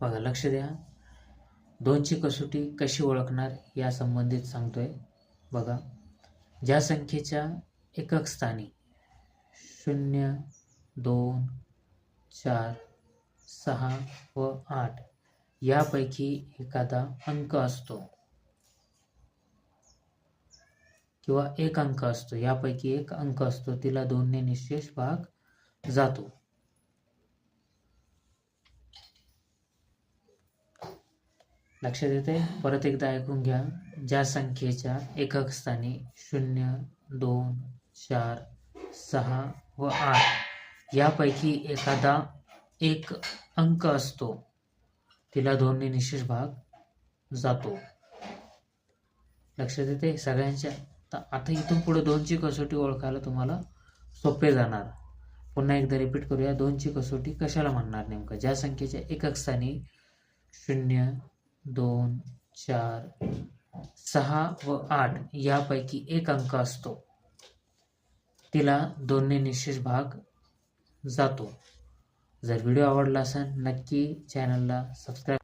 बघा लक्ष द्या. दोनची कसोटी कशी ओळखणार या संबंधित सांगतोय. बघा ज्या संख्येच्या एकक स्थानी शून्य दोन चार सहा व आठ यापैकी एखादा अंक असतो. किंवा एक अंक असतो. यापैकी एक अंक असतो. तिला दोनने निशेष भाग जातो. लक्षात येते परत एकदा ऐकून घ्या. ज्या संख्येच्या एकक स्थानी शून्य दोन चार सहा व आठ यापैकी एखादा एक अंक असतो. तिला दोन्ही निशेष भाग जातो. लक्षात येते सगळ्यांच्या आता आता इथून पुढे दोनची कसोटी ओळखायला तुम्हाला सोपे जाणार. पुन्हा एकदा रिपीट करूया. दोनची कसोटी कशाला म्हणणार नेमकं? ज्या संख्येच्या एकक स्थानी शून्य दोन चार सहा व आठ यापैकी एक अंक असतो. तिला दोन्ही निशेष भाग जातो. जर व्हिडिओ आवडला असेल नक्की चॅनलला सबस्क्राईब